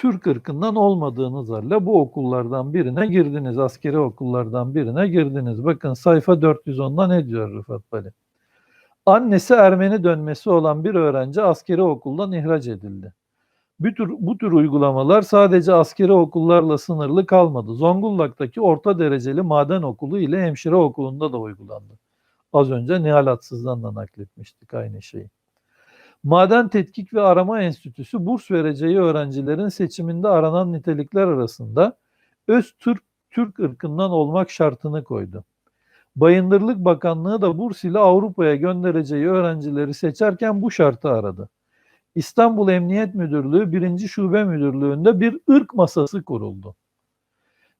Türk ırkından olmadığınız halde bu okullardan birine girdiniz. Askeri okullardan birine girdiniz. Bakın sayfa 410'da ne diyor Rıfat Bali? Annesi Ermeni dönmesi olan bir öğrenci askeri okuldan ihraç edildi. Bu tür, bu tür uygulamalar sadece askeri okullarla sınırlı kalmadı. Zonguldak'taki orta dereceli maden okulu ile hemşire okulunda da uygulandı. Az önce Nihal Atsız'dan da nakletmiştik aynı şeyi. Maden Tetkik ve Arama Enstitüsü burs vereceği öğrencilerin seçiminde aranan nitelikler arasında öz Türk Türk ırkından olmak şartını koydu. Bayındırlık Bakanlığı da burs ile Avrupa'ya göndereceği öğrencileri seçerken bu şartı aradı. İstanbul Emniyet Müdürlüğü 1. Şube Müdürlüğü'nde bir ırk masası kuruldu.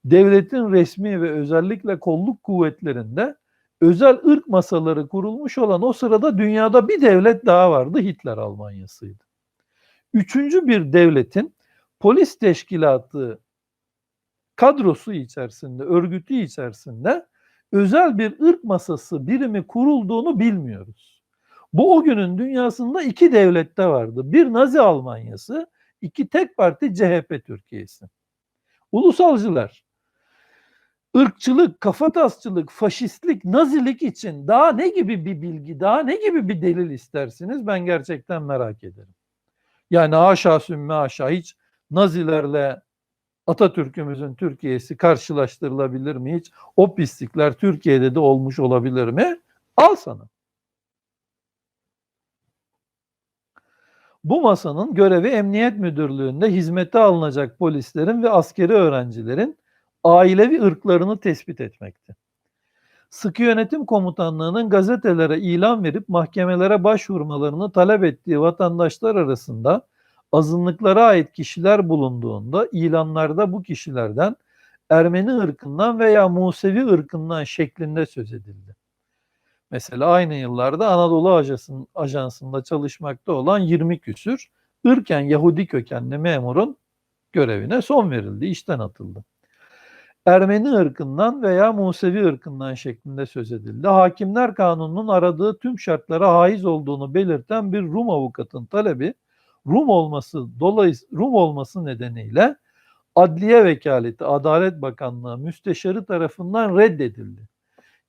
Devletin resmi ve özellikle kolluk kuvvetlerinde özel ırk masaları kurulmuş olan o sırada dünyada bir devlet daha vardı Hitler Almanyası'ydı. Üçüncü bir devletin polis teşkilatı kadrosu içerisinde, örgütü içerisinde özel bir ırk masası birimi kurulduğunu bilmiyoruz. Bu o günün dünyasında iki devlette vardı. Bir Nazi Almanyası, iki tek parti CHP Türkiye'si. Ulusalcılar ırkçılık, kafatasçılık, faşistlik, nazilik için daha ne gibi bir bilgi, daha ne gibi bir delil istersiniz ben gerçekten merak ederim. Yani haşa sümme haşa hiç nazilerle Atatürk'ümüzün Türkiye'si karşılaştırılabilir mi hiç? O pislikler Türkiye'de de olmuş olabilir mi? Al sana. Bu masanın görevi Emniyet Müdürlüğü'nde hizmete alınacak polislerin ve askeri öğrencilerin ailevi ırklarını tespit etmekti. Sıkı Yönetim Komutanlığı'nın gazetelere ilan verip mahkemelere başvurmalarını talep ettiği vatandaşlar arasında azınlıklara ait kişiler bulunduğunda ilanlarda bu kişilerden Ermeni ırkından veya Musevi ırkından şeklinde söz edildi. Mesela aynı yıllarda Anadolu Ajansı'nda çalışmakta olan 20 küsür ırken Yahudi kökenli memurun görevine son verildi, işten atıldı. Ermeni ırkından veya Musevi ırkından şeklinde söz edildi. Hakimler Kanunu'nun aradığı tüm şartlara haiz olduğunu belirten bir Rum avukatın talebi Rum olması dolayısıyla Rum olması nedeniyle Adliye Vekaleti Adalet Bakanlığı müsteşarı tarafından reddedildi.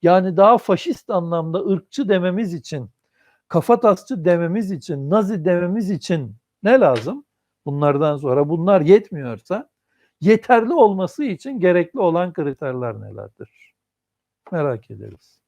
Yani daha faşist anlamda ırkçı dememiz için, kafatasçı dememiz için, nazi dememiz için ne lazım? Bunlardan sonra bunlar yetmiyorsa yeterli olması için gerekli olan kriterler nelerdir? Merak ederiz.